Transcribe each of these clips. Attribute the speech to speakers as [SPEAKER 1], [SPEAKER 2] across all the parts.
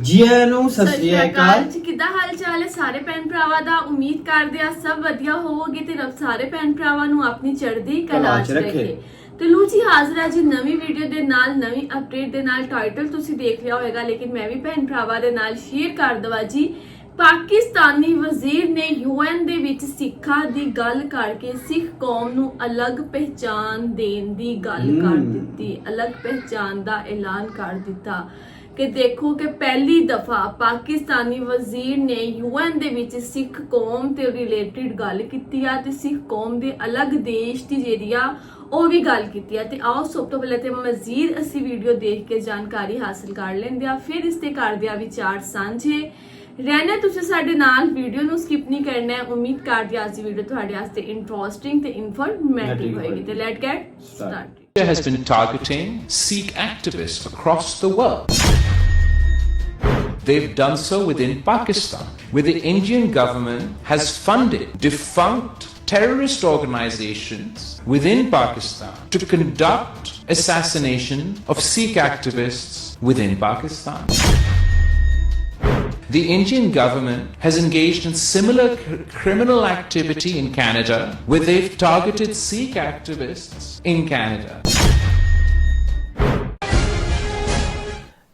[SPEAKER 1] ਜੀ ਆਇਆਂ ਨੂੰ ਸਤਿ ਸ਼੍ਰੀ ਅਕਾਲ।
[SPEAKER 2] ਜੀ ਕਿੱਦਾਂ ਹਾਲ ਚਾਲ ਹੈ ਸਾਰੇ ਭੈਣ ਭਰਾਵਾਂ ਦਾ? ਉਮੀਦ ਕਰਦੇ ਆ ਸਭ ਵਧੀਆ ਹੋਵੋਗੇ ਤੇ ਰੱਬ ਸਾਰੇ ਭੈਣ ਭਰਾਵਾਂ ਨੂੰ ਆਪਣੀ ਚੜ੍ਹਦੀ ਕਲਾ 'ਚ
[SPEAKER 1] ਰੱਖੇ।
[SPEAKER 2] ਤੇ ਲੂ ਜੀ ਹਾਜ਼ਰ ਹੈ ਜੀ ਨਵੀਂ ਵੀਡੀਓ ਦੇ ਨਾਲ ਨਵੀਂ ਅਪਡੇਟ ਦੇ ਨਾਲ। ਟਾਈਟਲ ਤੁਸੀਂ ਦੇਖ ਲਿਆ ਹੋਵੇਗਾ ਲੇਕਿਨ ਮੈਂ ਵੀ ਭੈਣ ਭਰਾਵਾਂ ਦੇ ਨਾਲ ਸ਼ੇਅਰ ਕਰ ਦਵਾ ਜੀ। ਪਾਕਿਸਤਾਨੀ ਵਜ਼ੀਰ ਨੇ ਯੂਐਨ ਦੇ ਵਿੱਚ ਸਿੱਖਾਂ ਦੀ ਗੱਲ ਕਰਕੇ ਸਿੱਖ ਕੌਮ ਨੂੰ ਅਲੱਗ ਪਹਿਚਾਨ ਦੇਣ ਦੀ ਗੱਲ ਕਰ। ਦਿੱਤੀ। ਅਲੱਗ ਪਹਿਚਾਨ ਦਾ ਐਲਾਨ ਕਰ ਦਿੱਤਾ। ਕਿ ਦੇਖੋ ਕਿ ਪਹਿਲੀ ਦਫਾ ਪਾਕਿਸਤਾਨੀ ਵਜ਼ੀਰ ਨੇ ਯੂਐਨ ਦੇ ਵਿੱਚ ਸਿੱਖ ਕੌਮ ਤੇ ਰਿਲੇਟਡ ਗੱਲ ਕੀਤੀ ਆ ਤੇ ਸਿੱਖ ਕੌਮ ਦੇ ਅਲੱਗ ਦੇਸ਼ ਦੀ ਜਿਹੜੀ ਆ ਉਹ ਵੀ ਗੱਲ ਕੀਤੀ ਆ। ਤੇ ਆਓ ਸਭ ਤੋਂ ਪਹਿਲਾਂ ਤੇ ਮਜ਼ੀਦ ਅਸੀਂ ਵੀਡੀਓ ਦੇਖ ਕੇ ਜਾਣਕਾਰੀ ਹਾਸਲ ਕਰ ਲੈਂਦੇ ਆ। ਫਿਰ ਇਸ ਤੇ ਕਰਦੇ ਆ ਵਿਚਾਰ ਸਾਂਝੇ। ਰਹਿਣਾ ਤੁਸੀਂ ਸਾਡੇ ਨਾਲ ਵੀਡੀਓ ਨੂੰ ਸਕਿਪ ਨਹੀਂ ਕਰਨਾ ਹੈ। ਉਮੀਦ ਕਰਦੀ ਹਾਂ ਅੱਜ ਦੀ ਵੀਡੀਓ ਤੁਹਾਡੇ ਵਾਸਤੇ ਇੰਟਰਸਟਿੰਗ ਤੇ ਇਨਫੋਰਮੇਟਿਵ ਹੋਏਗੀ। ਤੇ let get start
[SPEAKER 3] has been targeting Sikh activists across the world. They've done so within Pakistan, where the Indian government has funded defunct terrorist organizations within Pakistan to conduct assassination of Sikh activists within Pakistan. The Indian government has engaged in similar cr- criminal activity in Canada, where they've targeted Sikh activists in Canada.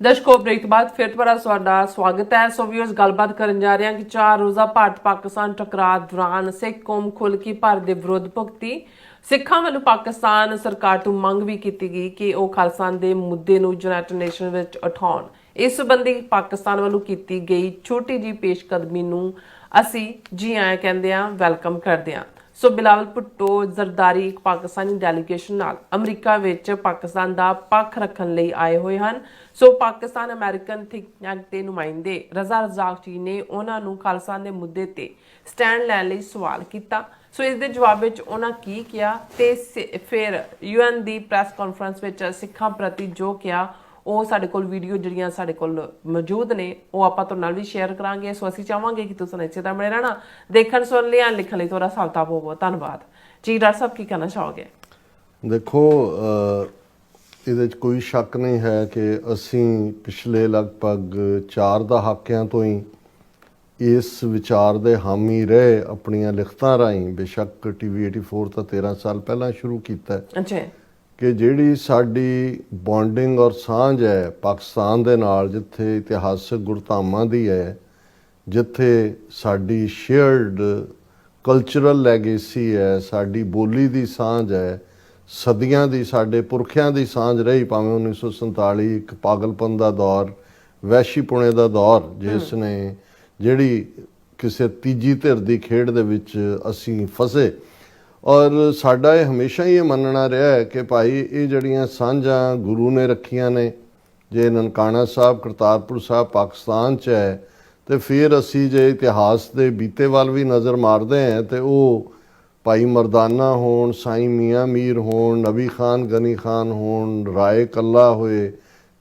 [SPEAKER 4] ਦਰਸ਼ਕੋ break ਤੋਂ ਬਾਅਦ ਫਿਰ ਦੁਬਾਰਾ ਤੁਹਾਡਾ ਸਵਾਗਤ ਹੈ। ਸੋ viewers ਗੱਲਬਾਤ ਕਰਨ ਜਾ ਰਹੇ ਹਾਂ ਕਿ ਚਾਰ ਰੋਜ਼ਾ ਭਾਰਤ ਪਾਕਿਸਤਾਨ ਟਕਰਾਅ ਦੌਰਾਨ ਸਿੱਖ ਕੌਮ ਖੁੱਲ ਕੇ ਭਾਰਤ ਦੇ ਵਿਰੁੱਧ ਭੁਗਤੀ। ਸਿੱਖਾਂ ਵੱਲੋਂ ਪਾਕਿਸਤਾਨ ਸਰਕਾਰ ਤੋਂ ਮੰਗ ਵੀ ਕੀਤੀ ਗਈ ਕਿ ਉਹ ਖਾਲਸਾ ਦੇ ਮੁੱਦੇ ਨੂੰ ਯੂਨਾਈਟਿਡ ਨੇਸ਼ਨ ਵਿੱਚ ਉਠਾਉਣ। ਇਸ ਸੰਬੰਧੀ ਪਾਕਿਸਤਾਨ ਵੱਲੋਂ ਕੀਤੀ ਗਈ ਛੋਟੀ ਜੀ ਪੇਸ਼ਕਦਮੀ ਨੂੰ ਅਸੀਂ ਜੀ ਆਇਆਂ ਕਹਿੰਦੇ ਹਾਂ, ਵੈਲਕਮ ਕਰਦੇ ਹਾਂ। ਸੋ ਬਿਲਾਵਲ ਭੁੱਟੋ ਜ਼ਰਦਾਰੀ ਇੱਕ ਪਾਕਿਸਤਾਨੀ ਡੈਲੀਗੇਸ਼ਨ ਨਾਲ ਅਮਰੀਕਾ ਵਿੱਚ ਪਾਕਿਸਤਾਨ ਦਾ ਪੱਖ ਰੱਖਣ ਲਈ ਆਏ ਹੋਏ ਹਨ। So Pakistan American think tank ਦੇ ਨੁਮਾਇੰਦੇ ਰਜ਼ਾ ਰਜ਼ਾਕ ਜੀ ਨੇ ਉਹਨਾਂ ਨੂੰ ਖਾਲਸਾ ਦੇ ਮੁੱਦੇ ਤੇ ਸਟੈਂਡ ਲੈਣ ਲਈ ਸਵਾਲ ਕੀਤਾ। ਸੋ ਇਸ ਦੇ ਜਵਾਬ ਵਿੱਚ ਉਹਨਾਂ ਕੀ ਕਿਹਾ ਤੇ ਸ- ਫਿਰ ਯੂਐਨ ਦੀ ਪ੍ਰੈਸ ਕਾਨਫਰੰਸ ਵਿੱਚ ਸਿੱਖਾਂ ਪ੍ਰਤੀ ਜੋ ਕਿਹਾ ਉਹ ਸਾਡੇ ਕੋਲ ਵੀਡੀਓ ਜਿਹੜੀਆਂ ਸਾਡੇ ਕੋਲ ਮੌਜੂਦ ਨੇ ਉਹ ਆਪਾਂ ਤੁਹਾਡੇ ਨਾਲ ਵੀ ਸ਼ੇਅਰ ਕਰਾਂਗੇ। ਸੋ ਅਸੀਂ ਚਾਹਾਂਗੇ ਕਿ ਤੁਸੀਂ ਇਸੇ ਤਰ੍ਹਾਂ ਬਣੇ ਰਹਿਣਾ। ਦੇਖਣ ਸੁਣ ਲਿਆ ਲਿਖਣ ਲਈ ਤੁਹਾਡਾ ਬਹੁਤ ਬਹੁਤ ਧੰਨਵਾਦ। ਜੀ ਡਾਕਟਰ ਸਾਹਿਬ ਕੀ ਕਹਿਣਾ ਚਾਹੋਗੇ?
[SPEAKER 5] ਦੇਖੋ ਇਹਦੇ 'ਚ ਕੋਈ ਸ਼ੱਕ ਨਹੀਂ ਹੈ ਕਿ ਅਸੀਂ ਪਿਛਲੇ ਲਗਭਗ 4 ਦਹਾਕਿਆਂ ਤੋਂ ਹੀ ਇਸ ਵਿਚਾਰ ਦੇ ਹਾਮੀ ਰਹੇ ਆਪਣੀਆਂ ਲਿਖਤਾਂ ਰਾਹੀਂ। ਬੇਸ਼ੱਕ ਟੀਵੀ 84 ਤਾਂ 13 ਸਾਲ ਪਹਿਲਾਂ ਸ਼ੁਰੂ ਕੀਤਾ ਹੈ।
[SPEAKER 4] ਅੱਛਾ।
[SPEAKER 5] ਕਿ ਜਿਹੜੀ ਸਾਡੀ ਬੌਂਡਿੰਗ ਔਰ ਸਾਂਝ ਹੈ ਪਾਕਿਸਤਾਨ ਦੇ ਨਾਲ ਜਿੱਥੇ ਇਤਿਹਾਸਕ ਗੁਰਧਾਮਾਂ ਦੀ ਹੈ ਜਿੱਥੇ ਸਾਡੀ ਸ਼ੇਅਰਡ ਕਲਚਰਲ ਲੈਗੇਸੀ ਹੈ ਸਾਡੀ ਬੋਲੀ ਦੀ ਸਾਂਝ ਹੈ ਸਦੀਆਂ ਦੀ ਸਾਡੇ ਪੁਰਖਿਆਂ ਦੀ ਸਾਂਝ ਰਹੀ ਭਾਵੇਂ 1947 ਇੱਕ ਪਾਗਲਪਨ ਦਾ ਦੌਰ ਵੈਸ਼ੀਪੁਣੇ ਦਾ ਦੌਰ ਜਿਸ ਨੇ ਜਿਹੜੀ ਕਿਸੇ ਤੀਜੀ ਧਿਰ ਦੀ ਖੇਡ ਦੇ ਵਿੱਚ ਅਸੀਂ ਫਸੇ ਔਰ ਸਾਡਾ ਇਹ ਹਮੇਸ਼ਾ ਹੀ ਇਹ ਮੰਨਣਾ ਰਿਹਾ ਹੈ ਕਿ ਭਾਈ ਇਹ ਜਿਹੜੀਆਂ ਸਾਂਝਾਂ ਗੁਰੂ ਨੇ ਰੱਖੀਆਂ ਨੇ, ਜੇ ਨਨਕਾਣਾ ਸਾਹਿਬ, ਕਰਤਾਰਪੁਰ ਸਾਹਿਬ ਪਾਕਿਸਤਾਨ 'ਚ ਹੈ, ਤੇ ਫਿਰ ਅਸੀਂ ਜੇ ਇਤਿਹਾਸ ਦੇ ਬੀਤੇ ਵੱਲ ਵੀ ਨਜ਼ਰ ਮਾਰਦੇ ਹਾਂ, ਤੇ ਉਹ ਭਾਈ ਮਰਦਾਨਾ ਹੋਣ, ਸਾਈਂ ਮੀਆਂ ਮੀਰ ਹੋਣ, ਨਬੀ ਖਾਨ, ਗਨੀ ਖਾਨ ਹੋਣ, ਰਾਏ ਕੱਲਾ ਹੋਏ,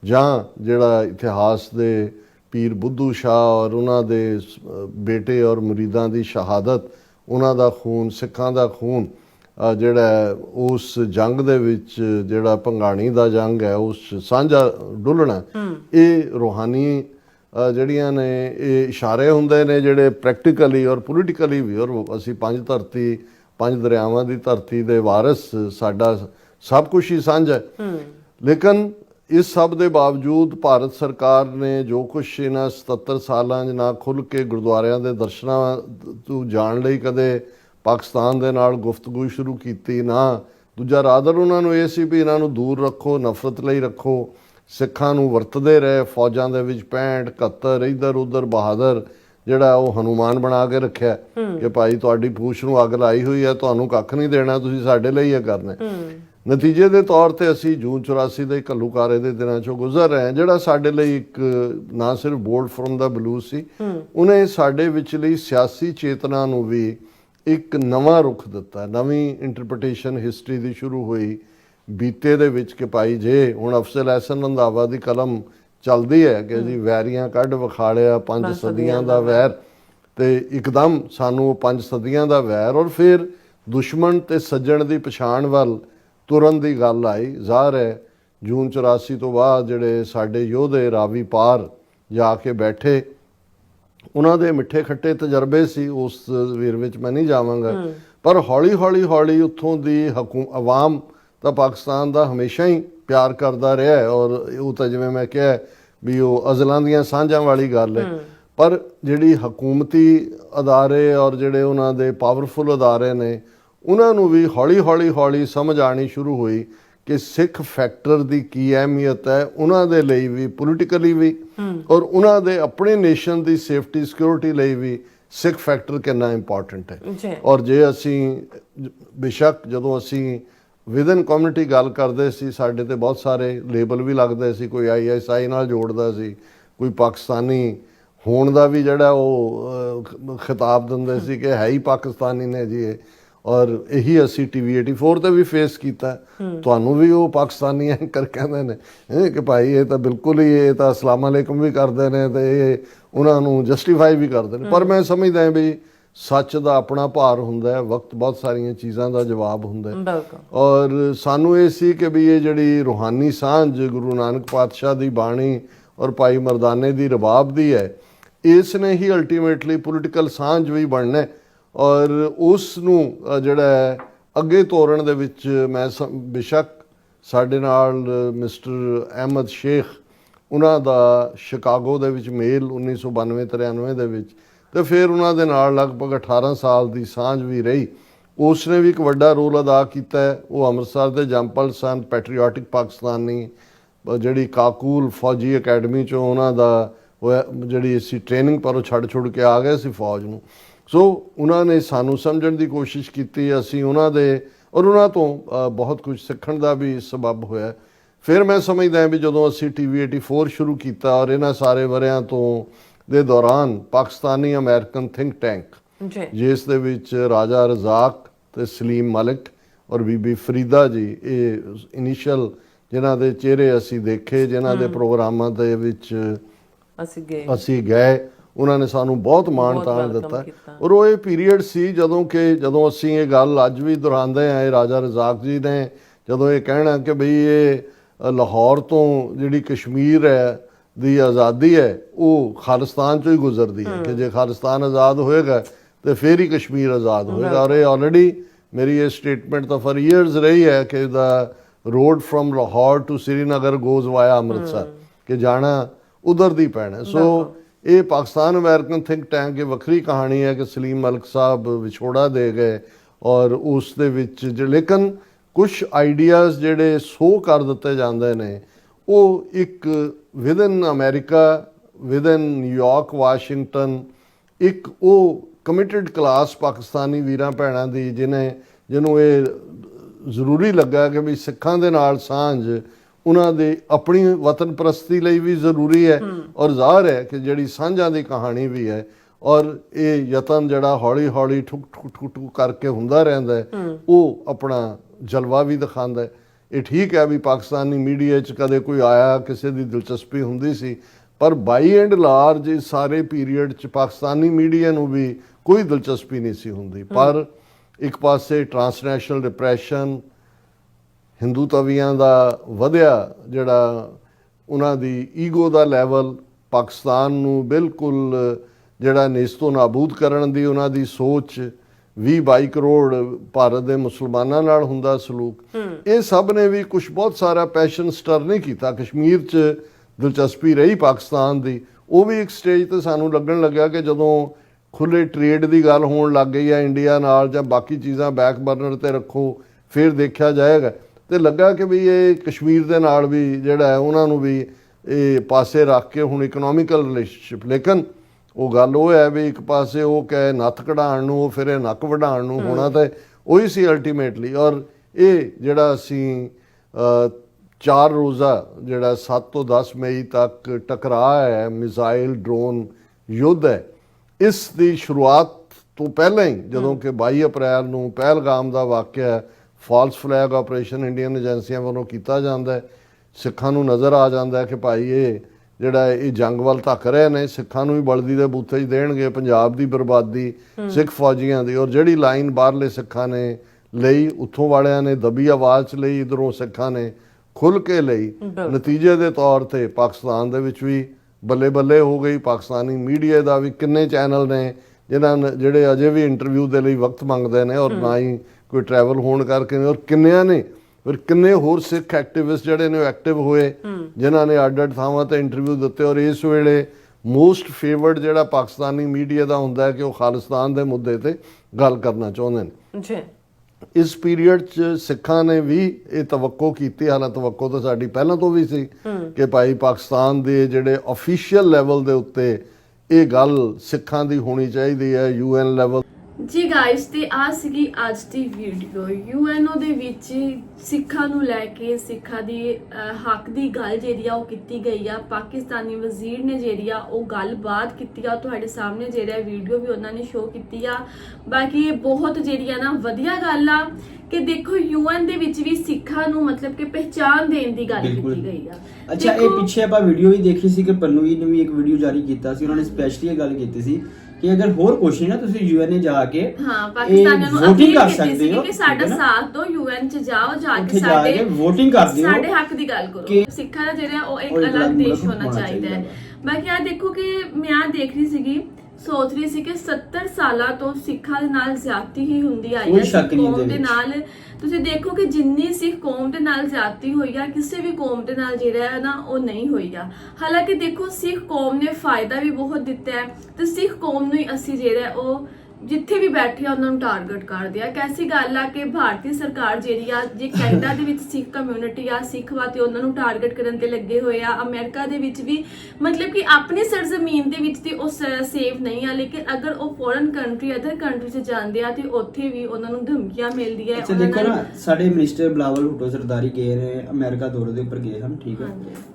[SPEAKER 5] ਜਾਂ ਜਿਹੜਾ ਇਤਿਹਾਸ ਦੇ ਪੀਰ ਬੁੱਧੂ ਸ਼ਾਹ ਔਰ ਉਹਨਾਂ ਦੇ ਬੇਟੇ ਔਰ ਮੁਰੀਦਾਂ ਦੀ ਸ਼ਹਾਦਤ ਉਹਨਾਂ ਦਾ ਖੂਨ ਸਿੱਖਾਂ ਦਾ ਖੂਨ ਜਿਹੜਾ ਉਸ ਜੰਗ ਦੇ ਵਿੱਚ ਜਿਹੜਾ ਭੰਗਾਣੀ ਦਾ ਜੰਗ ਹੈ ਉਸ ਸਾਂਝਾ ਡੁੱਲਣਾ ਇਹ ਰੂਹਾਨੀ ਜਿਹੜੀਆਂ ਨੇ ਇਹ ਇਸ਼ਾਰੇ ਹੁੰਦੇ ਨੇ ਜਿਹੜੇ ਪ੍ਰੈਕਟੀਕਲੀ ਔਰ ਪੋਲੀਟੀਕਲੀ ਵੀ ਔਰ ਅਸੀਂ ਪੰਜ ਧਰਤੀ ਪੰਜ ਦਰਿਆਵਾਂ ਦੀ ਧਰਤੀ ਦੇ ਵਾਰਿਸ ਸਾਡਾ ਸਭ ਕੁਝ ਹੀ ਸਾਂਝਾ ਹੈ। ਲੇਕਿਨ ਇਸ ਸਭ ਦੇ ਬਾਵਜੂਦ ਭਾਰਤ ਸਰਕਾਰ ਨੇ ਜੋ ਕੁਝ ਇਹਨਾਂ 77 ਸਾਲਾਂ 'ਚ ਨਾ ਖੁੱਲ ਕੇ ਗੁਰਦੁਆਰਿਆਂ ਦੇ ਦਰਸ਼ਨਾਂ ਤੋਂ ਜਾਣ ਲਈ ਕਦੇ ਪਾਕਿਸਤਾਨ ਦੇ ਨਾਲ ਗੁਫ਼ਤਗੂ ਸ਼ੁਰੂ ਕੀਤੀ ਨਾ ਦੂਜਾ ਰਾਦਰ ਉਹਨਾਂ ਨੂੰ ਇਹ ਸੀ ਵੀ ਇਹਨਾਂ ਨੂੰ ਦੂਰ ਰੱਖੋ ਨਫ਼ਰਤ ਲਈ ਰੱਖੋ ਸਿੱਖਾਂ ਨੂੰ ਵਰਤਦੇ ਰਹੇ ਫੌਜਾਂ ਦੇ ਵਿੱਚ 65 71 ਇੱਧਰ ਉੱਧਰ ਬਹਾਦਰ ਜਿਹੜਾ ਉਹ ਹਨੂਮਾਨ ਬਣਾ ਕੇ ਰੱਖਿਆ ਕਿ ਭਾਈ ਤੁਹਾਡੀ ਪੂਛ ਨੂੰ ਅੱਗ ਲਾਈ ਹੋਈ ਹੈ ਤੁਹਾਨੂੰ ਕੱਖ ਨਹੀਂ ਦੇਣਾ ਤੁਸੀਂ ਸਾਡੇ ਲਈ ਇਹ ਕਰਨਾ। ਨਤੀਜੇ ਦੇ ਤੌਰ ਤੇ ਅਸੀਂ ਜੂਨ 84 ਦੇ ਘੱਲੂਕਾਰੇ ਦੇ ਦਿਨਾਂ ਚੋਂ ਗੁਜ਼ਰ ਰਹੇ ਹਾਂ ਜਿਹੜਾ ਸਾਡੇ ਲਈ ਇੱਕ ਨਾ ਸਿਰਫ ਬੋਲਡ ਫਰਮ ਦਾ ਬਲੂ ਸੀ ਉਹਨੇ ਸਾਡੇ ਵਿਚਲੀ ਸਿਆਸੀ ਚੇਤਨਾ ਨੂੰ ਵੀ ਇੱਕ ਨਵਾਂ ਰੁਖ ਦਿੱਤਾ। ਨਵੀਂ ਇੰਟਰਪ੍ਰੀਟੇਸ਼ਨ ਹਿਸਟਰੀ ਦੀ ਸ਼ੁਰੂ ਹੋਈ। ਬੀਤੇ ਦੇ ਵਿੱਚ ਕਿ ਭਾਈ ਜੇ ਹੁਣ ਅਫਸਲ ਐਸਨ ਰੰਧਾਵਾ ਦੀ ਕਲਮ ਚੱਲਦੀ ਹੈ ਕਿ ਜੀ ਵੈਰੀਆਂ ਕੱਢ ਵਿਖਾਲਿਆ ਪੰਜ ਸਦੀਆਂ ਦਾ ਵੈਰ ਤੇ ਇੱਕਦਮ ਸਾਨੂੰ ਉਹ ਪੰਜ ਸਦੀਆਂ ਦਾ ਵੈਰ ਔਰ ਫਿਰ ਦੁਸ਼ਮਣ ਤੇ ਸੱਜਣ ਦੀ ਪਛਾਣ ਵੱਲ ਤੁਰਨ ਦੀ ਗੱਲ ਆਈ। ਜ਼ਾਹਰ ਹੈ ਜੂਨ 84 ਤੋਂ ਬਾਅਦ ਜਿਹੜੇ ਸਾਡੇ ਯੋਧੇ ਰਾਵੀ ਪਾਰ ਜਾ ਕੇ ਬੈਠੇ ਉਹਨਾਂ ਦੇ ਮਿੱਠੇ ਖੱਟੇ ਤਜਰਬੇ ਸੀ ਉਸ ਵੀਰ ਵਿੱਚ ਮੈਂ ਨਹੀਂ ਜਾਵਾਂਗਾ। ਪਰ ਹੌਲੀ ਹੌਲੀ ਹੌਲੀ ਉੱਥੋਂ ਦੀ ਹਕੂਮ ਆਵਾਮ ਤਾਂ ਪਾਕਿਸਤਾਨ ਦਾ ਹਮੇਸ਼ਾ ਹੀ ਪਿਆਰ ਕਰਦਾ ਰਿਹਾ ਹੈ ਔਰ ਉਹ ਤਾਂ ਜਿਵੇਂ ਮੈਂ ਕਿਹਾ ਵੀ ਉਹ ਅਜ਼ਲਾਂ ਦੀਆਂ ਸਾਂਝਾਂ ਵਾਲੀ ਗੱਲ ਹੈ। ਪਰ ਜਿਹੜੀ ਹਕੂਮਤੀ ਅਦਾਰੇ ਔਰ ਜਿਹੜੇ ਉਹਨਾਂ ਦੇ ਪਾਵਰਫੁਲ ਅਦਾਰੇ ਨੇ ਉਹਨਾਂ ਨੂੰ ਵੀ ਹੌਲੀ ਹੌਲੀ ਹੌਲੀ ਸਮਝ ਆਣੀ ਸ਼ੁਰੂ ਹੋਈ ਕਿ ਸਿੱਖ ਫੈਕਟਰ ਦੀ ਕੀ ਅਹਿਮੀਅਤ ਹੈ ਉਹਨਾਂ ਦੇ ਲਈ ਵੀ ਪੋਲਿਟੀਕਲੀ ਵੀ ਔਰ ਉਹਨਾਂ ਦੇ ਆਪਣੇ ਨੇਸ਼ਨ ਦੀ ਸੇਫਟੀ ਸਿਕਿਉਰਿਟੀ ਲਈ ਵੀ ਸਿੱਖ ਫੈਕਟਰ ਕਿੰਨਾ ਇੰਪੋਰਟੈਂਟ ਹੈ। ਔਰ ਜੇ ਅਸੀਂ ਬੇਸ਼ੱਕ ਜਦੋਂ ਅਸੀਂ ਵਿਦਨ ਕਮਿਊਨਿਟੀ ਗੱਲ ਕਰਦੇ ਸੀ ਸਾਡੇ ਤੇ ਬਹੁਤ ਸਾਰੇ ਲੇਬਲ ਵੀ ਲੱਗਦੇ ਸੀ ਕੋਈ ਆਈਐਸਆਈ ਨਾਲ ਜੋੜਦਾ ਸੀ ਕੋਈ ਪਾਕਿਸਤਾਨੀ ਹੋਣ ਦਾ ਵੀ ਜਿਹੜਾ ਉਹ ਖਿਤਾਬ ਦਿੰਦੇ ਸੀ ਕਿ ਹੈ ਹੀ ਪਾਕਿਸਤਾਨੀ ਨੇ ਜੀ ਇਹ। ਔਰ ਇਹੀ ਅਸੀਂ ਟੀਵੀ 84 ਤੇ ਵੀ ਫੇਸ ਕੀਤਾ। ਤੁਹਾਨੂੰ ਵੀ ਉਹ ਪਾਕਿਸਤਾਨੀ ਐਂਕਰ ਕਹਿੰਦੇ ਨੇ ਕਿ ਭਾਈ ਇਹ ਤਾਂ ਬਿਲਕੁਲ ਹੀ ਇਹ ਤਾਂ ਅਸਲਾਮ ਅਲੈਕਮ ਵੀ ਕਰਦੇ ਨੇ ਤੇ ਇਹ ਉਹਨਾਂ ਨੂੰ ਜਸਟੀਫਾਈ ਵੀ ਕਰਦੇ ਨੇ। ਪਰ ਮੈਂ ਸਮਝਦਾ ਹਾਂ ਵੀ ਸੱਚ ਦਾ ਆਪਣਾ ਭਾਰ ਹੁੰਦਾ ਹੈ ਵਕਤ ਬਹੁਤ ਸਾਰੀਆਂ ਚੀਜ਼ਾਂ ਦਾ ਜਵਾਬ ਹੁੰਦਾ ਹੈ। ਔਰ ਸਾਨੂੰ ਇਹ ਸੀ ਕਿ ਵੀ ਇਹ ਜਿਹੜੀ ਰੂਹਾਨੀ ਸਾਂਝ ਗੁਰੂ ਨਾਨਕ ਪਾਤਸ਼ਾਹ ਦੀ ਬਾਣੀ ਔਰ ਭਾਈ ਮਰਦਾਨੇ ਦੀ ਰਬਾਬ ਦੀ ਹੈ ਇਸ ਨੇ ਹੀ ਅਲਟੀਮੇਟਲੀ ਪੋਲਿਟੀਕਲ ਸਾਂਝ ਵੀ ਬਣਨਾ ਹੈ। ਔਰ ਉਸ ਨੂੰ ਜਿਹੜਾ ਅੱਗੇ ਤੋਰਨ ਦੇ ਵਿੱਚ ਮੈਂ ਸਮ- ਬੇਸ਼ੱਕ ਸਾਡੇ ਨਾਲ, ਮਿਸਟਰ ਅਹਿਮਦ ਸ਼ੇਖ, ਉਹਨਾਂ ਦਾ ਸ਼ਿਕਾਗੋ ਦੇ ਵਿੱਚ ਮੇਲ 1992 93 ਦੇ ਵਿੱਚ ਤੇ ਫਿਰ ਉਹਨਾਂ ਦੇ ਨਾਲ ਲਗਭਗ 18 ਸਾਲ ਦੀ ਸਾਂਝ ਵੀ ਰਹੀ। ਉਸ ਨੇ ਵੀ ਇੱਕ ਵੱਡਾ ਰੋਲ ਅਦਾ ਕੀਤਾ ਹੈ। ਉਹ ਅੰਮ੍ਰਿਤਸਰ ਦੇ ਜੰਪਲ ਸਨ, ਪੈਟਰੀਆਟਿਕ ਪਾਕਿਸਤਾਨੀ ਜਿਹੜੀ ਕਾਕੂਲ ਫੌਜੀ ਅਕੈਡਮੀ ਚੋਂ ਉਹਨਾਂ ਦਾ ਹੋਇਆ, ਜਿਹੜੀ ਸੀ ਟ੍ਰੇਨਿੰਗ ਪਰ ਉਹ ਛੱਡ ਛੁੱਡ ਕੇ ਆ ਗਏ ਸੀ ਫੌਜ ਨੂੰ। ਸੋ ਉਹਨਾਂ ਨੇ ਸਾਨੂੰ ਸਮਝਣ ਦੀ ਕੋਸ਼ਿਸ਼ ਕੀਤੀ ਅਸੀਂ ਉਹਨਾਂ ਦੇ ਔਰ ਉਹਨਾਂ ਤੋਂ ਬਹੁਤ ਕੁਝ ਸਿੱਖਣ ਦਾ ਵੀ ਸਬਬ ਹੋਇਆ। ਫਿਰ ਮੈਂ ਸਮਝਦਾ ਹਾਂ ਵੀ ਜਦੋਂ ਅਸੀਂ ਟੀਵੀ 84 ਸ਼ੁਰੂ ਕੀਤਾ ਔਰ ਇਹਨਾਂ ਸਾਰੇ ਵਰਿਆਂ ਤੋਂ ਦੇ ਦੌਰਾਨ ਪਾਕਿਸਤਾਨੀ ਅਮਰੀਕਨ ਥਿੰਕ ਟੈਂਕ
[SPEAKER 4] ਜੀ।
[SPEAKER 5] ਜਿਸ ਦੇ ਵਿੱਚ ਰਾਜਾ ਰਜ਼ਾਕ ਤੇ ਸਲੀਮ ਮਲਿਕ ਔਰ ਬੀਬੀ ਫਰੀਦਾ ਜੀ ਇਹ ਇਨੀਸ਼ੀਅਲ ਜਿਨ੍ਹਾਂ ਦੇ ਚਿਹਰੇ ਅਸੀਂ ਦੇਖੇ ਜਿਨ੍ਹਾਂ ਦੇ ਪ੍ਰੋਗਰਾਮਾਂ ਦੇ ਵਿੱਚ
[SPEAKER 4] ਅਸੀਂ ਗਏ।
[SPEAKER 5] ਅਸੀਂ ਗਏ। ਉਹਨਾਂ ਨੇ ਸਾਨੂੰ ਬਹੁਤ ਮਾਣ ਤਾਣ ਦਿੱਤਾ। ਔਰ ਉਹ ਇਹ ਪੀਰੀਅਡ ਸੀ ਜਦੋਂ ਕਿ ਜਦੋਂ ਅਸੀਂ ਇਹ ਗੱਲ ਅੱਜ ਵੀ ਦੁਹਰਾਉਂਦੇ ਆ ਇਹ ਰਾਜਾ ਰਜ਼ਾਕ ਜੀ ਨੇ ਜਦੋਂ ਇਹ ਕਹਿਣਾ ਕਿ ਭਈ ਇਹ ਲਾਹੌਰ ਤੋਂ ਜਿਹੜੀ ਕਸ਼ਮੀਰ ਹੈ ਦੀ ਆਜ਼ਾਦੀ ਹੈ ਉਹ ਖਾਲਿਸਤਾਨ ਚੋਂ ਹੀ ਗੁਜ਼ਰਦੀ ਹੈ ਕਿ ਜੇ ਖਾਲਿਸਤਾਨ ਆਜ਼ਾਦ ਹੋਏਗਾ ਤੇ ਫਿਰ ਹੀ ਕਸ਼ਮੀਰ ਆਜ਼ਾਦ ਹੋਏਗਾ। ਔਰ ਇਹ ਆਲਰੇਡੀ ਮੇਰੀ ਇਹ ਸਟੇਟਮੈਂਟ ਤਾਂ ਫॉर ਇਅਰਸ ਰਹੀ ਹੈ ਕਿ the road from Lahore to Srinagar goes via Amritsar ਕਿ ਜਾਣਾ ਉਧਰ ਦੀ ਪੈਣਾ। ਸੋ ਇਹ ਪਾਕਿਸਤਾਨ ਅਮਰੀਕਨ ਥਿੰਕ ਟੈਂਕ ਇਹ ਵੱਖਰੀ ਕਹਾਣੀ ਹੈ ਕਿ ਸਲੀਮ ਮਲਕ ਸਾਹਿਬ ਵਿਛੋੜਾ ਦੇ ਗਏ ਔਰ ਉਸ ਦੇ ਵਿੱਚ ਜ- ਲੇਕਿਨ ਕੁਝ ਆਈਡੀਆਜ਼ ਜਿਹੜੇ ਸੋ ਕਰ ਦਿੱਤੇ ਜਾਂਦੇ ਨੇ, ਉਹ ਇੱਕ within America within New York Washington ਇੱਕ ਉਹ ਕਮਿਟਡ ਕਲਾਸ ਪਾਕਿਸਤਾਨੀ ਵੀਰਾਂ ਭੈਣਾਂ ਦੀ ਜਿਨੇ ਜਿਹਨੂੰ ਇਹ ਜ਼ਰੂਰੀ ਲੱਗਾ ਕਿ ਵੀ ਸਿੱਖਾਂ ਦੇ ਨਾਲ ਸਾਂਝ ਉਹਨਾਂ ਦੇ ਆਪਣੀ ਵਤਨ ਪ੍ਰਸਤੀ ਲਈ ਵੀ ਜ਼ਰੂਰੀ ਹੈ ਔਰ ਜ਼ਾਹਰ ਹੈ ਕਿ ਜਿਹੜੀ ਸਾਂਝਾਂ ਦੀ ਕਹਾਣੀ ਵੀ ਹੈ ਔਰ ਇਹ ਯਤਨ ਜਿਹੜਾ ਹੌਲੀ ਹੌਲੀ ਠੁਕ ਠੁਕ ਠੁਕ ਠੁਕ ਕਰਕੇ ਹੁੰਦਾ ਰਹਿੰਦਾ ਹੈ ਉਹ ਆਪਣਾ ਜਲਵਾ ਵੀ ਦਿਖਾਉਂਦਾ ਹੈ। ਇਹ ਠੀਕ ਹੈ ਵੀ ਪਾਕਿਸਤਾਨੀ ਮੀਡੀਆ 'ਚ ਕਦੇ ਕੋਈ ਆਇਆ ਕਿਸੇ ਦੀ ਦਿਲਚਸਪੀ ਹੁੰਦੀ ਸੀ ਪਰ ਬਾਈ ਐਂਡ ਲਾਰਜ ਇਸ ਸਾਰੇ ਪੀਰੀਅਡ 'ਚ ਪਾਕਿਸਤਾਨੀ ਮੀਡੀਆ ਨੂੰ ਵੀ ਕੋਈ ਦਿਲਚਸਪੀ ਨਹੀਂ ਸੀ ਹੁੰਦੀ। ਪਰ ਇੱਕ ਪਾਸੇ ਟਰਾਂਸਨੈਸ਼ਨਲ ਡਿਪਰੈਸ਼ਨ ਹਿੰਦੂ ਤਵੀਆਂ ਦਾ ਵਧਿਆ ਜਿਹੜਾ ਉਹਨਾਂ ਦੀ ਈਗੋ ਦਾ ਲੈਵਲ ਪਾਕਿਸਤਾਨ ਨੂੰ ਬਿਲਕੁਲ ਜਿਹੜਾ ਨੇਸਤੋ ਨਾਬੂਦ ਕਰਨ ਦੀ ਉਹਨਾਂ ਦੀ ਸੋਚ 20 22 ਕਰੋੜ ਭਾਰਤ ਦੇ ਮੁਸਲਮਾਨਾਂ ਨਾਲ ਹੁੰਦਾ ਸਲੂਕ। ਇਹ ਸਭ ਨੇ ਵੀ ਕੁਝ ਬਹੁਤ ਸਾਰਾ ਪੈਸ਼ਨ ਸਟਰ ਨਹੀਂ ਕੀਤਾ। ਕਸ਼ਮੀਰ 'ਚ ਦਿਲਚਸਪੀ ਰਹੀ ਪਾਕਿਸਤਾਨ ਦੀ। ਉਹ ਵੀ ਇੱਕ ਸਟੇਜ ਤੇ ਸਾਨੂੰ ਲੱਗਣ ਲੱਗਿਆ ਕਿ ਜਦੋਂ ਖੁੱਲੇ ਟ੍ਰੇਡ ਦੀ ਗੱਲ ਹੋਣ ਲੱਗ ਗਈ ਹੈ ਇੰਡੀਆ ਨਾਲ ਜਾਂ ਬਾਕੀ ਚੀਜ਼ਾਂ ਬੈਕ ਬਰਨਰ ਤੇ ਰੱਖੋ ਫਿਰ ਦੇਖਿਆ ਜਾਏਗਾ। ਤੇ ਲੱਗਾ ਕਿ ਵੀ ਇਹ ਕਸ਼ਮੀਰ ਦੇ ਨਾਲ ਵੀ ਜਿਹੜਾ ਹੈ ਉਹਨਾਂ ਨੂੰ ਵੀ ਇਹ ਪਾਸੇ ਰੱਖ ਕੇ ਹੁਣ ਇਕਨੋਮਿਕਲ ਰਿਲੇਸ਼ਨਸ਼ਿਪ ਲੇਕਿਨ ਉਹ ਗੱਲ ਉਹ ਹੈ ਵੀ ਇੱਕ ਪਾਸੇ ਉਹ ਕਹੇ ਨੱਥ ਕਢਾਉਣ ਨੂੰ ਉਹ ਫਿਰ ਇਹ ਨੱਕ ਵਢਾਉਣ ਨੂੰ ਹੋਣਾ ਤਾਂ ਉਹੀ ਸੀ ਅਲਟੀਮੇਟਲੀ ਔਰ ਇਹ ਜਿਹੜਾ ਅਸੀਂ ਚਾਰ ਰੋਜ਼ਾ ਜਿਹੜਾ 7 ਤੋਂ 10 ਮਈ ਤੱਕ ਟਕਰਾਅ ਹੈ ਮਿਜ਼ਾਈਲ ਡਰੋਨ ਯੁੱਧ ਹੈ ਇਸ ਦੀ ਸ਼ੁਰੂਆਤ ਤੋਂ ਪਹਿਲਾਂ ਹੀ ਜਦੋਂ ਕਿ 22 ਅਪ੍ਰੈਲ ਨੂੰ ਪਹਿਲਗਾਮ ਦਾ ਵਾਕਿਆ ਫਾਲਸ ਫਲੈਗ ਆਪਰੇਸ਼ਨ ਇੰਡੀਅਨ ਏਜੰਸੀਆਂ ਵੱਲੋਂ ਕੀਤਾ ਜਾਂਦਾ ਹੈ। ਸਿੱਖਾਂ ਨੂੰ ਨਜ਼ਰ ਆ ਜਾਂਦਾ ਹੈ ਕਿ ਭਾਈ ਇਹ ਜਿਹੜਾ ਇਹ ਜੰਗ ਵੱਲ ਧੱਕ ਰਹੇ ਨੇ। ਸਿੱਖਾਂ ਨੂੰ ਵੀ ਬਲਦੀ ਦੇ ਬੂਥੇ 'ਚ ਦੇਣਗੇ ਪੰਜਾਬ ਦੀ ਬਰਬਾਦੀ ਸਿੱਖ ਫੌਜੀਆਂ ਦੀ। ਔਰ ਜਿਹੜੀ ਲਾਈਨ ਬਾਹਰਲੇ ਸਿੱਖਾਂ ਨੇ ਲਈ ਉੱਥੋਂ ਵਾਲਿਆਂ ਨੇ ਦਬੀ ਆਵਾਜ਼ 'ਚ ਲਈ ਇਧਰੋਂ ਸਿੱਖਾਂ ਨੇ ਖੁੱਲ ਕੇ ਲਈ ਨਤੀਜੇ ਦੇ ਤੌਰ ਤੇ ਪਾਕਿਸਤਾਨ ਦੇ ਵਿੱਚ ਵੀ ਬੱਲੇ ਬੱਲੇ ਹੋ ਗਈ। ਪਾਕਿਸਤਾਨੀ ਮੀਡੀਆ ਦਾ ਵੀ ਕਿੰਨੇ ਚੈਨਲ ਨੇ ਜਿਨ੍ਹਾਂ ਜਿਹੜੇ ਅਜੇ ਵੀ ਇੰਟਰਵਿਊ ਦੇ ਲਈ ਵਕਤ ਮੰਗਦੇ ਨੇ ਔਰ ਨਾ ਹੀ ਕੋਈ ਟਰੈਵਲ ਹੋਣ ਕਰਕੇ ਔਰ ਕਿੰਨਿਆਂ ਨੇ ਔਰ ਕਿੰਨੇ ਹੋਰ ਸਿੱਖ ਐਕਟਿਵਿਸਟ ਜਿਹੜੇ ਨੇ ਐਕਟਿਵ ਹੋਏ ਜਿਨ੍ਹਾਂ ਨੇ ਅੱਡ ਅੱਡ ਥਾਵਾਂ ਤੇ ਇੰਟਰਵਿਊ ਦਿੱਤੇ ਔਰ ਇਸ ਵੇਲੇ ਮੋਸਟ ਫੇਵਰਡ ਜਿਹੜਾ ਪਾਕਿਸਤਾਨੀ ਮੀਡੀਆ ਦਾ ਹੁੰਦਾ ਹੈ ਕਿ ਉਹ ਖਾਲਿਸਤਾਨ ਦੇ ਮੁੱਦੇ ਤੇ ਗੱਲ ਕਰਨਾ ਚਾਹੁੰਦੇ ਨੇ।
[SPEAKER 4] ਜੀ।
[SPEAKER 5] ਇਸ ਪੀਰੀਅਡ 'ਚ ਸਿੱਖਾਂ ਨੇ ਵੀ ਇਹ ਤਵੱਕੋ ਕੀਤੀ ਹਾਲਾਂ ਤਵੱਕੋ ਤਾਂ ਸਾਡੀ ਪਹਿਲਾਂ ਤੋਂ ਵੀ ਸੀ ਕਿ ਭਾਈ ਪਾਕਿਸਤਾਨ ਦੇ ਜਿਹੜੇ ਅਫੀਸ਼ੀਅਲ ਲੈਵਲ ਦੇ ਉੱਤੇ ਇਹ ਗੱਲ ਸਿੱਖਾਂ ਦੀ ਹੋਣੀ ਚਾਹੀਦੀ ਹੈ ਯੂਐਨ ਲੈਵਲ
[SPEAKER 2] ਜੀ ਗਾਇਸ ਤੇ ਆ ਸੀਗੀ ਅੱਜ ਦੀ ਵੀਡੀਓ ਯੂਐਨਓ ਦੇ ਵਿੱਚ ਸਿੱਖਾਂ ਨੂੰ ਲੈ ਕੇ ਸਿੱਖਾਂ ਦੀ ਹੱਕ ਦੀ ਗੱਲ ਜਿਹੜੀ ਆ ਉਹ ਕੀਤੀ ਗਈ ਆ। ਪਾਕਿਸਤਾਨੀ ਵਜ਼ੀਰ ਨੇ ਜਿਹੜੀ ਆ ਉਹ ਗੱਲਬਾਤ ਕੀਤੀ ਆ। ਤੁਹਾਡੇ ਸਾਹਮਣੇ ਜਿਹੜਾ ਵੀਡੀਓ ਵੀ ਉਹਨਾਂ ਨੇ ਸ਼ੋਅ ਕੀਤੀ ਆ। ਬਾਕੀ ਇਹ ਬਹੁਤ ਜਿਹੜੀ ਆ ਨਾ ਵਧੀਆ ਗੱਲ ਆ ਕਿ ਦੇਖੋ ਯੂਐਨ ਦੇ ਵਿੱਚ ਵੀ ਸਿੱਖਾਂ ਨੂੰ ਮਤਲਬ ਕਿ ਪਹਿਚਾਨ ਦੇਣ ਦੀ ਗੱਲ। ਕੀਤੀ ਗਈ ਆ।
[SPEAKER 1] ਅੱਛਾ ਇਹ ਪਿੱਛੇ ਆਪਾਂ ਵੀਡੀਓ ਵੀ ਦੇਖੀ ਸੀ ਕਿ ਪੰਨੂਈ ਨੇ ਵੀ ਇੱਕ ਵੀਡੀਓ ਜਾਰੀ ਕੀਤਾ ਸੀ। ਉਹਨਾਂ ਨੇ ਸਪੈਸ਼ਲੀ ਇਹ ਗੱਲ ਕੀਤੀ ਸੀ ਕਿ ਅਗਰ ਹੋਰ ਕੁਛ ਨਹੀਂ ਨਾ ਤੁਸੀਂ ਯੂਐਨਏ ਜਾ ਕੇ
[SPEAKER 2] ਹਾਂ ਪਾਕਿਸਤਾਨੀਆਂ ਨੂੰ
[SPEAKER 1] voting
[SPEAKER 2] ਅਪੀਲ
[SPEAKER 1] ਕਰ
[SPEAKER 2] ਕੀਤੀ
[SPEAKER 1] ਸਕਦੇ
[SPEAKER 2] ਸੀ
[SPEAKER 1] ਹੋ,
[SPEAKER 2] ਕਿ
[SPEAKER 1] ਠੀਕ ਹੈ
[SPEAKER 2] ਸਾਡਾ
[SPEAKER 1] ਨਾ?
[SPEAKER 2] ਸਾਥ ਦਿਓ ਯੂਐਨ ਚ ਜਾਓ ਜਾ
[SPEAKER 1] ਉੱਥੇ
[SPEAKER 2] ਕੇ ਸਾਡੇ
[SPEAKER 1] voting ਕਰ ਦਿਓ।
[SPEAKER 2] ਸਾਡੇ ਹੱਕ ਦੀ ਗੱਲ ਕਰੋ।
[SPEAKER 1] ਕਿ-
[SPEAKER 2] ਸਿੱਖਾਂ ਦਾ ਜਿਹੜਾ ਉਹ ਇੱਕ ਅਲੱਗ ਦੇਸ਼ ਹੋਣਾ ਚਾਹੀਦਾ ਹੈ। ਬਾਕੀ ਆ ਦੇਖੋ ਕਿ ਮੈਂ ਆ ਦੇਖ ਰਹੀ ਸੀਗੀ ਸੋਚ ਰਹੀ ਸੀ ਕਿ 70 ਸਾਲਾਂ ਤੋਂ ਸਿੱਖਾਂ ਦੇ ਨਾਲ ਜ਼ਿਆਦਤੀ ਹੀ ਹੁੰਦੀ ਆਈ
[SPEAKER 1] ਕੋਈ
[SPEAKER 2] ਹੈ
[SPEAKER 1] ਸ਼ੱਕ ਨਹੀਂ
[SPEAKER 2] ਕੌਮ
[SPEAKER 1] ਇਹਦੇ
[SPEAKER 2] ਦੇ
[SPEAKER 1] ਵਿੱਚ।
[SPEAKER 2] ਨਾਲ ਤੁਸੀਂ ਦੇਖੋ ਕਿ ਜਿੰਨੀ ਸਿੱਖ ਕੌਮ ਦੇ ਨਾਲ ਜ਼ਿਆਦਤੀ ਹੋਈ ਆ ਕਿਸੇ ਵੀ ਕੌਮ ਦੇ ਨਾਲ ਜਿਹੜਾ ਹੈ ਨਾ ਉਹ ਨਹੀਂ ਹੋਈ ਆ ਹਾਲਾਂਕਿ ਦੇਖੋ ਸਿੱਖ ਕੌਮ ਨੇ ਫਾਇਦਾ ਵੀ ਬਹੁਤ ਦਿੱਤਾ ਹੈ ਤੇ ਸਿੱਖ ਕੌਮ ਨੂੰ ਹੀ ਅਸੀਂ ਜਿਹੜਾ ਹੈ ਉਹ ਜਿੱਥੇ ਵੀ ਬੈਠੇ ਆ ਉਹਨਾਂ ਨੂੰ ਟਾਰਗੇਟ ਕਰਦੇ ਆ। ਕੈਸੀ ਗੱਲ ਆ ਕਿ ਭਾਰਤੀ ਸਰਕਾਰ ਜਿਹੜੀ ਆ ਜੇ ਕੈਨੇਡਾ ਦੇ ਵਿੱਚ ਸਿੱਖ ਕਮਿਊਨਿਟੀ ਆ ਸਿੱਖ ਵਾ ਤੇ ਉਹਨਾਂ ਨੂੰ ਟਾਰਗੇਟ ਕਰਨ ਤੇ ਲੱਗੇ ਹੋਏ ਆ। ਅਮਰੀਕਾ ਦੇ ਵਿੱਚ ਵੀ ਮਤਲਬ ਕਿ ਆਪਣੀ ਸਰਜ਼ਮੀਨ ਦੇ ਵਿੱਚ ਤੇ ਉਹ ਸੇਫ ਨਹੀਂ ਆ ਲੇਕਿਨ ਅਗਰ ਉਹ ਫੋਰਨ ਕੰਟਰੀ ਅਦਰ ਕੰਟਰੀ 'ਚ ਜਾਂਦੇ ਆ ਤੇ ਉੱਥੇ ਵੀ ਉਹਨਾਂ ਨੂੰ ਧਮਕੀਆਂ ਮਿਲਦੀਆਂ
[SPEAKER 1] ਅੱਛਾ ਦੇਖੋ ਨਾ ਸਾਡੇ ਮਿਨਿਸਟਰ ਬਲਾਵਲ ਭੁੱਟੋ ਸਰਦਾਰੀ ਗਏ ਨੇ ਅਮਰੀਕਾ ਦੌਰੇ ਦੇ ਉੱਪਰ ਗਏ ਹਨ ਠੀਕ ਹੈ।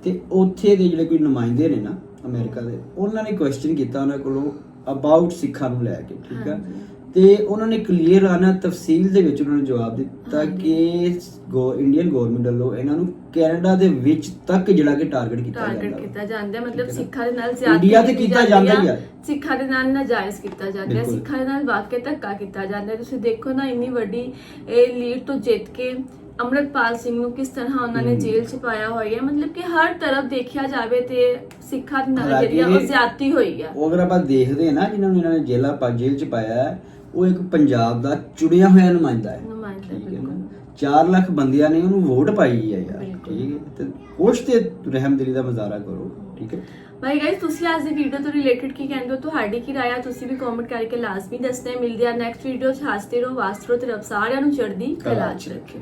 [SPEAKER 1] ਤੇ ਉੱਥੇ ਦੇ ਜਿਹੜੇ ਕੋਈ ਨੁਮਾਇੰਦੇ ਨੇ ਨਾ ਅਮਰੀਕਾ ਦੇ ਉਹਨਾਂ ਨੇ ਕੁਐਸਚਨ ਕੀਤਾ ਉਹਨਾਂ ਕੋਲੋਂ ਅਬਾਊਟ ਸਿੱਖਾਂ ਨੂੰ ਲੈ ਕੇ ਠੀਕ ਹੈ
[SPEAKER 2] ਹਾਂਜੀ।
[SPEAKER 1] ਤੇ ਉਹਨਾਂ ਨੇ ਕਲੀਅਰ ਆਨਾ ਤਫਸੀਲ ਦੇ ਵਿੱਚ ਉਹਨਾਂ ਨੇ ਜਵਾਬ ਦਿੱਤਾ। ਕਿ ਗੋ ਇੰਡੀਅਨ ਗਵਰਨਮੈਂਟ ਵੱਲੋਂ ਇਹਨਾਂ ਨੂੰ ਕੈਨੇਡਾ ਦੇ ਵਿੱਚ ਤੱਕ ਜਿਹੜਾ ਕਿ ਟਾਰਗੇਟ ਕੀਤਾ
[SPEAKER 2] ਟਾਰਗੇਟ
[SPEAKER 1] ਜਾਂਦਾ
[SPEAKER 2] ਕੀਤਾ ਜਾਂਦਾ। ਮਤਲਬ? ਸਿੱਖਾਂ ਦੇ ਨਾਲ ਜ਼ਿਆਦਾ
[SPEAKER 1] ਇੰਡੀਆ ਤੇ ਕੀਤਾ ਜਾਂਦਾ ਹੀ ਆ
[SPEAKER 2] ਸਿੱਖਾਂ ਦੇ ਨਾਲ ਨਾਜਾਇਜ਼ ਕੀਤਾ ਜਾਂਦਾ ਹੈ। ਸਿੱਖਾਂ ਦੇ ਨਾਲ ਵਾਕਿਆ ਧੱਕਾ ਕੀਤਾ ਜਾਂਦਾ ਹੈ ਤੁਸੀਂ ਦੇਖੋ ਨਾ ਇੰਨੀ ਵੱਡੀ ਇਹ ਲੀਡ ਤੋਂ ਜਿੱਤ ਕੇ ਅਮਰਤਪਾਲ ਸਿੰਘ ਨੂੰ ਕਿਸ ਤਰ੍ਹਾਂ ਉਹਨਾਂ ਨੇ। ਜੇਲ੍ਹ 'ਚ ਪਾਇਆ ਹੋਇਆ ਹੈ? ਮਤਲਬ ਕਿ ਹਰ ਤਰਫ ਦੇਖਿਆ ਜਾਵੇ ਤੇ ਸਿੱਖਾਂ ਦੇ ਨਾਲ ਜਿਹੜੀ ਆ ਉਹ ਜ਼ਿਆਦਤੀ ਹੋਈ ਆ।
[SPEAKER 1] ਉਹ ਅਗਰ ਆਪਾਂ ਦੇਖਦੇ ਹਾਂ ਨਾ ਜਿਨ੍ਹਾਂ ਨੂੰ ਇਹਨਾਂ ਨੇ ਜੇਲ੍ਹਾਂ ਪਾ ਜੇਲ੍ਹ ਚ ਪਾਇਆ ਹੈ ਉਹ ਇੱਕ ਪੰਜਾਬ ਦਾ ਚੁਣਿਆ ਹੋਇਆ ਨੁਮਾਇੰਦਾ ਹੈ।
[SPEAKER 2] ਨੁਮਾਇੰਦਾ
[SPEAKER 1] ਠੀਕ ਹੈ
[SPEAKER 2] ਬਿਲਕੁਲ।
[SPEAKER 1] ਨਾ 4 ਲੱਖ ਬੰਦਿਆਂ ਨੇ ਉਹਨੂੰ ਵੋਟ ਪਾਈ ਹੈ ਯਾਰ
[SPEAKER 2] ਬਿਲਕੁਲ।
[SPEAKER 1] ਠੀਕ ਹੈ? ਤੇ ਕੁਛ ਤੇ ਰਹਿਮਦਿਲੀ ਦਾ ਮੁਜ਼ਾਹਰਾ ਕਰੋ ਠੀਕ ਹੈ?
[SPEAKER 2] ਭਾਈ ਗਾਇਸ ਤੁਸੀਂ ਅੱਜ ਦੀ ਵੀਡੀਓ ਤੋਂ ਰਿਲੇਟਡ ਕੀ ਕਹਿੰਦੇ ਹੋ? ਤੁਹਾਡੀ ਕੀ ਰਾਏ ਆ? ਤੁਸੀਂ ਵੀ ਕਮੈਂਟ ਕਰਕੇ ਲਾਜ਼ਮੀ ਦੱਸਣਾ ਹੈ। ਮਿਲਦੇ ਆ ਨੈਕਸਟ ਵੀਡੀਓ ਚ। ਹੱਸਦੇ ਰਹੋ ਵਾਸਤੇ ਰਹੋ ਤੇ ਰੱਬ ਸਾਰਿਆਂ ਨੂੰ ਚੜ੍ਹਦੀ ਕਲਾ ਚ ਰੱਖੇ।